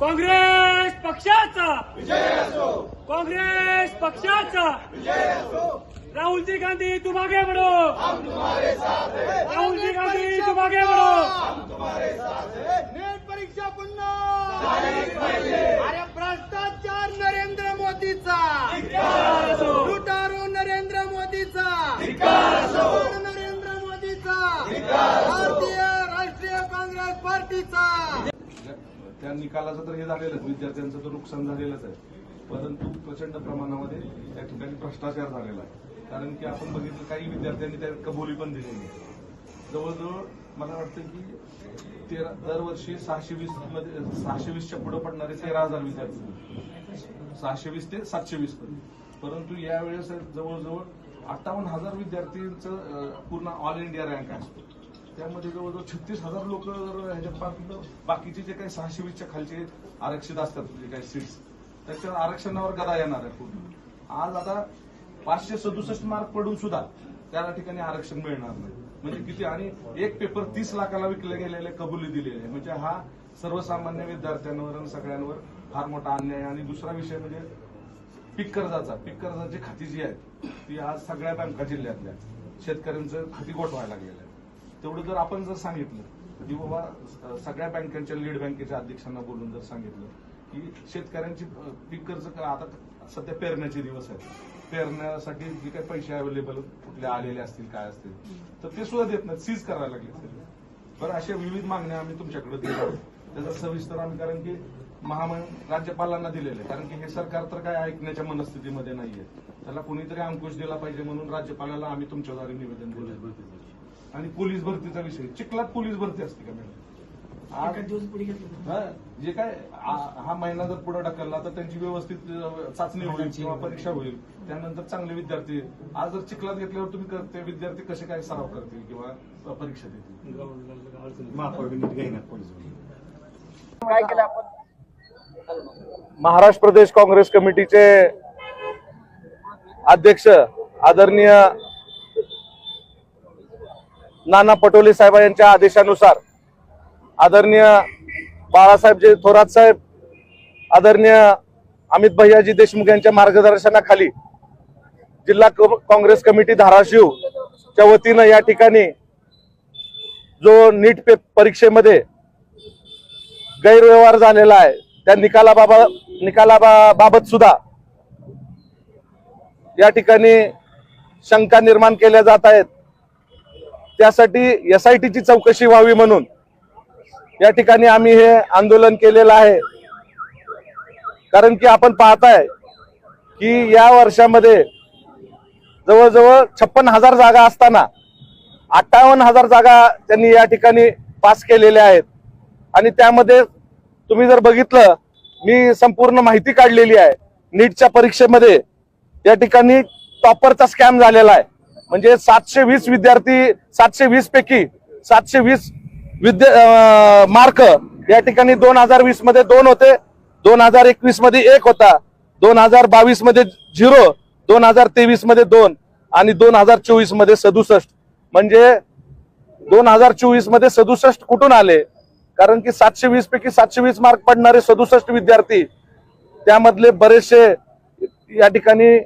काँग्रेस पक्षाचा. काँग्रेस पक्षाचा. राहुल जी गांधी तुम आगे बढ़ो राहुल जी गांधी तुम आगे बढ़ो नेट परीक्षा पुन्हा. अरे भ्रष्टाचार नरेंद्र मोदीचा. लुटारू नरेंद्र मोदीचा. नरेंद्र मोदीचा. भारतीय राष्ट्रीय काँग्रेस पार्टीचा. त्या निकालाचं तर हे झालेलंच विद्यार्थ्यांचं तर नुकसान झालेलंच आहे. परंतु प्रचंड प्रमाणामध्ये त्या ठिकाणी भ्रष्टाचार झालेला आहे. कारण की आपण बघितलं काही विद्यार्थ्यांनी त्या कबुली पण दिलेली आहे जवळजवळ मला वाटतं की तेरा दरवर्षी सहाशे वीसमध्ये सहाशे वीसच्या पुढे पडणारे तेरा हजार विद्यार्थी सहाशे वीस ते सातशे वीस पर्यंत. परंतु यावेळेस जवळजवळ अठ्ठावन्न हजार विद्यार्थ्यांचं पूर्ण ऑल इंडिया रँक असतो त्यामध्ये जवळजवळ छत्तीस हजार लोक जर ह्याच्यात पाहतो बाकीचे जे काही सहाशे वीसच्या खालचे आरक्षित असतात जे काही सीट्स त्याच्या आरक्षणावर गदा येणार आहे पूर्ण. आज आता पाचशे सदुसष्ट मार्क पडून सुद्धा त्या ठिकाणी आरक्षण मिळणार नाही. म्हणजे किती? आणि एक पेपर तीस लाखाला विकले गेलेले कबुली दिलेले आहे. म्हणजे हा सर्वसामान्य विद्यार्थ्यांवर आणि सगळ्यांवर फार मोठा अन्याय आहे. आणि दुसरा विषय म्हणजे पीक कर्जाचा. पीक कर्जाची खाती जी आहेत ती आज सगळ्या बँका जिल्ह्यातल्या शेतकऱ्यांचं खाती गोठवायला लागलेलं आहे. तेवढं जर आपण जर सांगितलं की बाबा सगळ्या बँकांच्या लीड बँकेच्या अध्यक्षांना बोलून जर सांगितलं की शेतकऱ्यांची पीक कर्ज आता सध्या पेरण्याचे दिवस आहेत. पेरण्यासाठी जे काही पैसे अवेलेबल कुठले आलेले असतील काय असतील तर ते सुद्धा देत नाहीत. सीज करायला लागले तर अशा विविध मागण्या आम्ही तुमच्याकडे दिल्या आहोत. त्याचा सविस्तर आम्ही कारण की महामंड राज्यपालांना दिलेलं आहे. कारण की हे सरकार तर काय ऐकण्याच्या मनस्थितीमध्ये नाहीये. त्याला कुणीतरी अंकुश दिला पाहिजे म्हणून राज्यपालाला आम्ही तुमच्याद्वारे निवेदन दिलं. आणि पोलीस भरतीचा विषय. चिखलात पोलीस भरती असते का मॅडम? हा, जे काय हा महिना जर पुढे ढकलला तर त्यांची व्यवस्थित चाचणी होईल किंवा परीक्षा होईल. त्यानंतर चांगले विद्यार्थी. आज जर चिखलात घेतल्यावर तुम्ही क- ते विद्यार्थी कसे काय सराव करतील किंवा परीक्षा देतील? महाराष्ट्र प्रदेश काँग्रेस कमिटीचे अध्यक्ष आदरणीय नाना पटोले साहेब यांच्या आदेशानुसार आदरणीय बाळासाहेब जे थोरात साहेब आदरणीय अमित भैयाजी देशमुख यांच्या मार्गदर्शनाखाली जिल्हा काँग्रेस कमिटी धाराशिव च्या वतीनं या ठिकाणी जो नीट पे परीक्षेमध्ये गैरव्यवहार झालेला आहे त्या निकालाबाबा निकालाबाबत सुद्धा या ठिकाणी शंका निर्माण केल्या जात आहेत. त्यासाठी एस आय टीची चौकशी व्हावी म्हणून या ठिकाणी आम्ही हे आंदोलन केलेलं आहे. कारण की आपण पाहताय की या वर्षामध्ये जवळजवळ छप्पन हजार जागा असताना अठ्ठावन्न हजार जागा त्यांनी या ठिकाणी पास केलेल्या आहेत. आणि त्यामध्ये तुम्ही जर बघितलं मी संपूर्ण माहिती काढलेली आहे. नीटच्या परीक्षेमध्ये या ठिकाणी टॉपरचा स्कॅम झालेला आहे. म्हणजे सातशे वीस विद्यार्थी सातशे वीस पैकी सातशे वीस विद्या मार्क या ठिकाणी दोन हजार वीसमध्ये दोन होते. दोन हजार एकवीसमध्ये एक होता. दोन हजार बावीसमध्ये झिरो. दोन हजार तेवीसमध्ये दोन. आणि दोन हजार चोवीसमध्ये सदुसष्ट. म्हणजे दोन हजार चोवीसमध्ये सदुसष्ट कुठून आले? कारण की सातशे वीस पैकी सातशे वीस मार्क पडणारे सदुसष्ट विद्यार्थी त्यामधले बरेचसे या ठिकाणी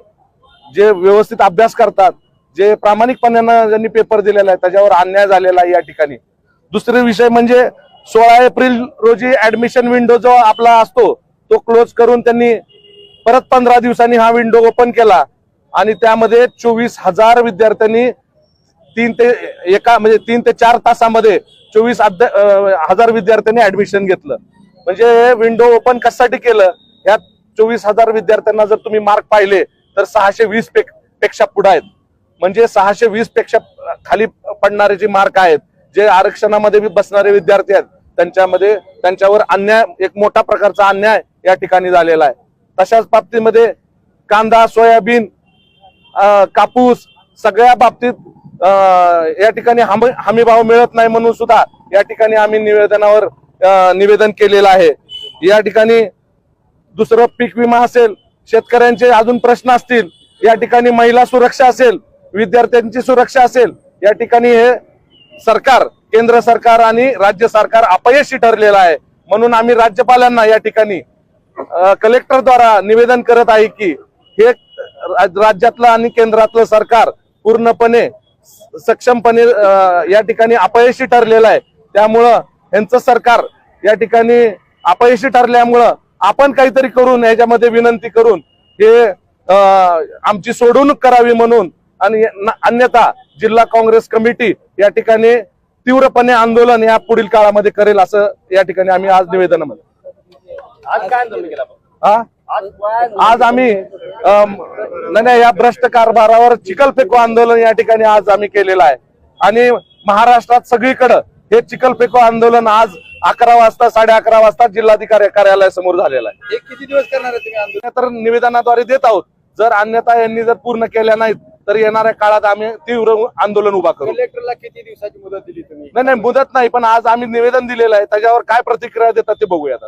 जे व्यवस्थित अभ्यास करतात जे प्रामाणिकपणानं ज्यांनी पेपर दिलेला आहे त्याच्यावर अन्याय झालेला आहे या ठिकाणी. दुसरे विषय म्हणजे सोळा एप्रिल रोजी ऍडमिशन विंडो जो आपला असतो तो क्लोज करून त्यांनी परत पंधरा दिवसांनी हा विंडो ओपन केला. आणि त्यामध्ये चोवीस हजार विद्यार्थ्यांनी तीन ते एका म्हणजे तीन ते चार तासामध्ये चोवीस हजार विद्यार्थ्यांनी ऍडमिशन घेतलं. म्हणजे विंडो ओपन कशासाठी केलं? ह्या चोवीस हजार विद्यार्थ्यांना जर तुम्ही मार्क पाहिले तर सहाशे वीसपेक्षा पुढे आहेत. म्हणजे सहाशे वीसपेक्षा खाली पडणारे जे मार्क आहेत जे आरक्षणामध्ये बी बसणारे विद्यार्थी आहेत त्यांच्यामध्ये त्यांच्यावर अन्याय एक मोठा प्रकारचा अन्याय या ठिकाणी झालेला आहे. तशाच बाबतीमध्ये कांदा सोयाबीन कापूस सगळ्या बाबतीत या ठिकाणी हमी भाव मिळत नाही म्हणून सुद्धा या ठिकाणी आम्ही निवेदनावर निवेदन केलेलं आहे. या ठिकाणी दुसरं पीक विमा असेल शेतकऱ्यांचे अजून प्रश्न असतील या ठिकाणी महिला सुरक्षा असेल विद्यार्थ्यांची सुरक्षा असेल या ठिकाणी हे सरकार केंद्र सरकार आणि राज्य सरकार अपयशी ठरलेलं आहे. म्हणून आम्ही राज्यपालांना या ठिकाणी कलेक्टर कलेक्टरद्वारा निवेदन करत आहे की हे राज- राज्यातलं आणि केंद्रातलं सरकार पूर्णपणे सक्षमपणे या ठिकाणी अपयशी ठरलेलं आहे. त्यामुळं यांचं सरकार या ठिकाणी अपयशी ठरल्यामुळं आपण काहीतरी करून याच्यामध्ये विनंती करून हे आमची सोडवणूक करावी म्हणून आणि अन्यथा जिल्हा काँग्रेस कमिटी या ठिकाणी तीव्रपणे आंदोलन या पुढील काळामध्ये करेल असं या ठिकाणी आम्ही आज निवेदनामध्ये आज काय आंदोलन केलं आज आम्ही नाही या भ्रष्ट कारभारावर चिखल फेको आंदोलन या ठिकाणी आज आम्ही केलेलं आहे. आणि महाराष्ट्रात सगळीकडं हे चिखल फेको आंदोलन आज अकरा वाजता साडे अकरा वाजता जिल्हाधिकारी कार्यालयासमोर झालेलं आहे. एक किती दिवस करणार आहे तुम्ही आंदोलन? तर निवेदनाद्वारे देत आहोत. जर अन्यथा यांनी जर पूर्ण केल्या नाहीत तर येणाऱ्या काळात आम्ही तीव्र आंदोलन उभा करू. कलेक्टरला किती दिवसाची मुदत दिली तुम्ही? नाही नाही मुदत नाही पण आज आम्ही निवेदन दिलेलं आहे. त्याच्यावर काय प्रतिक्रिया देतात ते बघूयात.